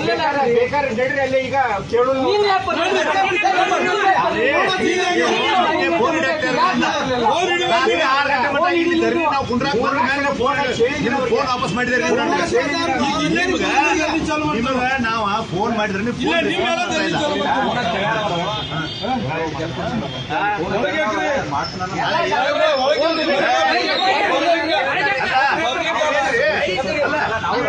ಬೇಕಾದ್ರೆ ಬೇಕಾದ್ರೆ ನಡ್ರಿ ಅಲ್ಲಿ ಈಗ ಕೇಳು ನೀನ್ ಯಾಕ್ ಬರ್ಲಿಲ್ಲ? ಅವ್ರು ಹಿಡಿದು ರಾತ್ರಿ ಆರು ಗಂಟೆ ಮಟ್ಟ ಇಲ್ಲಿ ಇದ್ದೀರಿ. ನಾವು ಕುಂಡ್ರಾಕ್ ಬಂದ ಮ್ಯಾಲೆ ಫೋನ್ ಫೋನ್ ವಾಪಸ್ ಮಾಡಿದ್ರಿ ನಾವ ಫೋನ್ ಈಗ ಇನ್ನೇನು ನಾವು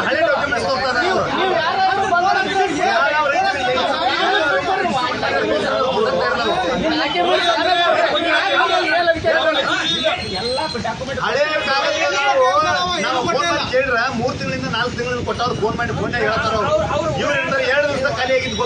ಹಳೆ ಡಾಕ್ಯುಮೆಂಟ್ಸ್ ನೀವು? ಹಳೆ ನಾವು ಮೂರ್ ತಿಂಗಳಿಂದ ನಾಲ್ಕು ತಿಂಗಳಿಂದ ಕೊಟ್ಟವ್ರು ಫೋನ್ ಮಾಡಿ ಫೋನ್ ಹೇಳ್ತಾರ ಅವ್ರು ಇವ್ರು ಹೇಳ್ತಾರೆ ಎರಡು ದಿವಸ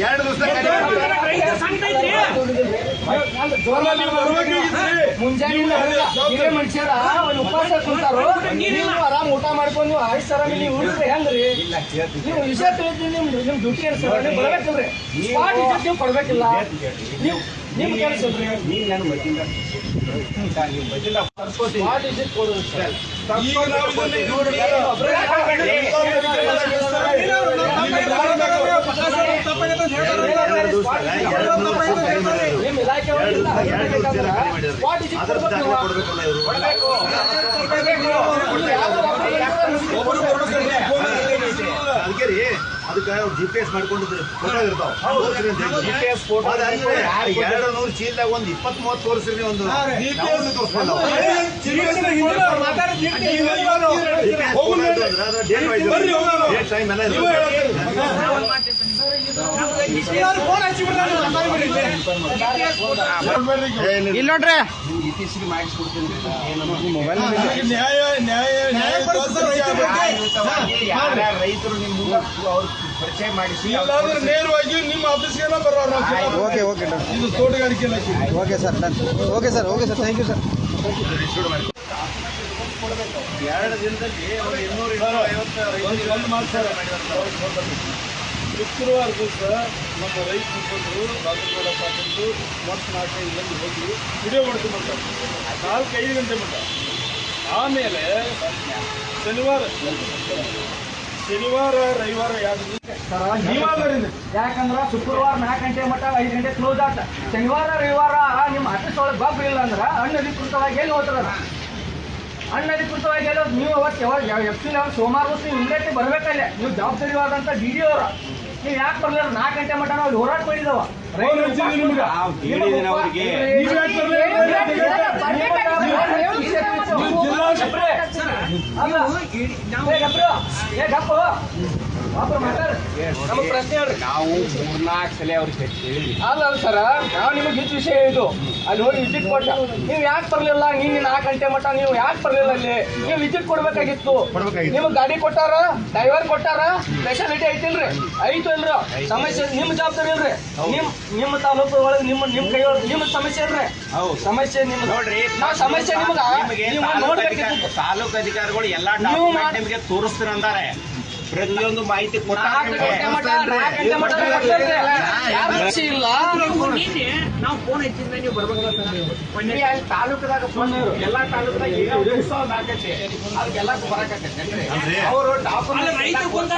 ಎರಡು ದಿವಸ. ಮುಂಜಾನೆ ಮನುಷ್ಯರ ಒಂದು ಉಪವಾಸ ಕುಂತಾರು? ನೀವು ಆರಾಮ್ ಊಟ ಮಾಡ್ಕೊಂಡು ಆಯ್ತು ಸರ ನೀವು ಉಳಿದ್ರೆ ಹೆಂಗ್ರಿ? ನೀವು ವಿಷಯ ತಿಳಿದ್ರಿ ನಿಮ್ ನಿಮ್ ಡ್ಯೂಟಿ ಏನು ಸರ್ ನೀವು ಬರ್ಬೇಕಲ್ರಿ ನೀವು ಕೊಡ್ಬೇಕಿಲ್ಲ. ನೀವು ನೀನ್ ನೀವು ಇಲಾಖೆ ಒಳಗಿಲ್ಲ ಎರಡು ನೂರು ಜನ ಕಡಿಮೆ ಮಾಡಿದ್ರು. ಸ್ಪಾಟ್ ವಿಸಿಟ್ ಅದ್ರ ದಾಖಲೆ ಕೊಡ್ಬೇಕು ಕೊಡ್ಬೇಕಲ್ಲ ಇವರು ಅದಕ್ಕೆ ರೀ ಅದಕ್ಕೆ ಜಿ ಪಿ ಎಸ್ ಮಾಡ್ಕೊಂಡಿದ್ರು ಫೋಟೋ ಇರ್ತಾವ ಜಿ ಪಿ ಎಸ್ ಫೋಟೋ ಎರಡು ನೂರು ಚೀಲದಾಗ ಒಂದು ಇಪ್ಪತ್ತ್ ಮೂವತ್ತು ತೋರಿಸ್ರಿ ಒಂದು ಇಲ್ಲ ನೋಡ್ರಿ ಇತ್ತೀಚೆಗೆ ಮಾಡಿಸ್ಕೊಡ್ತೀನಿ ಮೊಬೈಲ್ ನ್ಯಾಯ ನ್ಯಾಯ ನ್ಯಾಯ ಯಾರ ರೈತರು ನಿಮ್ಮ ಅವ್ರು ಪರಿಚಯ ಮಾಡಿಸಿ ಇಲ್ಲಾಂದ್ರೆ ನೇರವಾಗಿ ನಿಮ್ಮ ಆಫೀಸ್ಗೆಲ್ಲ ಬರೋರು ನಾವು ಓಕೆ ಓಕೆ ಸರ್ ಇದು ತೋಟಗಾರಿಕೆ ಇಲಾಖೆ. Okay sir done. Okay sir okay sir. Thank you sir. ಎರಡು ದಿನದಲ್ಲಿ ಒಂದು ಇನ್ನೂರು ಇನ್ನೂರ ಐವತ್ತು ಒಂದು ಮಾತು ಸರ್. ಶುಕ್ರವಾರ ದಿವಸ ನಮ್ಮ ರೈತ ಮುಖಂಡರು ರಾಜಗೌಡ ಪಾಟೀಲ್ರು ಮತ್ತು ನಾಲ್ಕೈದು ಮಂದಿ ಹೋಗಿ ವಿಡಿಯೋ ಮಾಡ್ಕೊಂಡ್ಬರ್ತಾರೆ ನಾಲ್ಕೈದು ಗಂಟೆ ಮಟ್ಟ. ಆಮೇಲೆ ಶನಿವಾರ ಶನಿವಾರ ರವಿವಾರ ಯಾಕಂದ್ರ ಶುಕ್ರವಾರ ನಾಲ್ಕು ಗಂಟೆ ಮಟ್ಟ ಐದು ಗಂಟೆ ಕ್ಲೋಸ್ ಆತ. ಶನಿವಾರ ರವಿವಾರ ನಿಮ್ಮ ಆಫೀಸ್ ಒಳಗೆ ಬಾಬು ಇಲ್ಲ ಅಂದ್ರ ಅನಧಿಕೃತವಾಗಿ ಎಲ್ಲಿ ಹೋಗ್ತದ ಅನಧಿಕೃತವಾಗಿ ಎಲ್ಲ ನೀವು ಅವತ್ತು ಯಾವಾಗ ಎಫ್ ಸಿ ಲೆವೆಲ್ ಸೋಮವಾರ ದಿವಸ ನೀವು ಇಮ್ಮಿಡಿಯೇಟ್ಲಿ ಬರ್ಬೇಕಲ್ಲ? ನೀವು ಜವಾಬ್ದಾರಿವಾದಂತ ಡಿ ಡಿ ಅವರ ನೀವು ಯಾಕೆ ಬರ್ಲಿಲ್ಲ ನಾಲ್ಕು ಗಂಟೆ ಮಟ್ಟ ನಾವು ಹೋರಾಟ ಮಾಡಿದವ ಫೋನ್ ಹಚ್ಚಿದ್ವಿ ನಿಮ್ಗೆ. ನಾವು ಹೇಳಿದ್ದೀನಿ ಅವ್ರಿಗೆ. ನೀವ್ ಯಾಕ್ ನೀವು ಹೇಳ್ರಿ. ನಾವು ಮೂರ್ನಾಲ್ಕು ಸಲ ಅವ್ರಿಗೆ ಹೇಳಿದ್ವಿ. ಅಲ್ಲ ಸರ ನಾವು ನಿಮಗೆ ಹೆಚ್ಚು ವಿಷಯ ಹೇಳಿದ್ದು. ಅಲ್ಲಿ ಹೋಗಿ ವಿಸಿಟ್ ಕೊಟ್ಟ ನೀವು ಯಾಕೆ ಬರಲಿಲ್ಲ? ನೀನು ನಾಲ್ಕು ಗಂಟೆ ಮಟ್ಟ ನೀವು ಯಾಕೆ ಬರಲಿಲ್ಲ ಅಲ್ಲಿ? ನೀವು ವಿಸಿಟ್ ಕೊಡ್ಬೇಕಾಗಿತ್ತು. ಕೊಡ್ಬೇಕಾಗಿತ್ತು. ನಿಮ್ಗೆ ಗಾಡಿ ಕೊಟ್ಟಾರ? ಡ್ರೈವರ್ ಕೊಟ್ಟಾರ? ಸ್ಪೆಷಾಲಿಟಿ ಐತಿಲ್ರಿ? ಐತು ಇಲ್ರಿ ಸಮಸ್ಯೆ ನಿಮ್ಮ ಜವಾಬ್ದಾರಿ ಇಲ್ರಿ? ನಿಮ್ ನಿಮ್ಮ ತಾಲೂಕು ಒಳಗೆ ನಿಮ್ಮ ನಿಮ್ಮ ಕೈ ಒಳಗೆ ನಿಮ್ಮ ಸಮಸ್ಯೆ ಇಲ್ರಿ? ಹೌದು. ಸಮಸ್ಯೆ ನಿಮ್ ನೋಡ್ರಿ ನಾ ಸಮಸ್ಯೆ ನಿಮ್ಗೆ ನೀವು ತಾಲೂಕು ಅಧಿಕಾರಿಗಳು ಎಲ್ಲಾ ನೀವು ನಿಮಗೆ ತೋರಿಸ್ತೀರ ಅಂದಾರೆ ಪ್ರತಿಯೊಂದು ಮಾಹಿತಿ ನಾವು ಫೋನ್ ಹಚ್ಚಿದ್ರೆ ನೀವು ಬರ್ಬೇಕು ತಾಲೂಕದಾಗ ಫೋನ್ ಎಲ್ಲಾ ತಾಲೂಕದಾಗ ಏನೋ ಉತ್ಸವ ಆಗತ್ತೆ ಅದಕ್ಕೆಲ್ಲ ಬರಕತ್ತೆ? ಅವರು ಡಾಕ್ಯುಮೆಂಟ್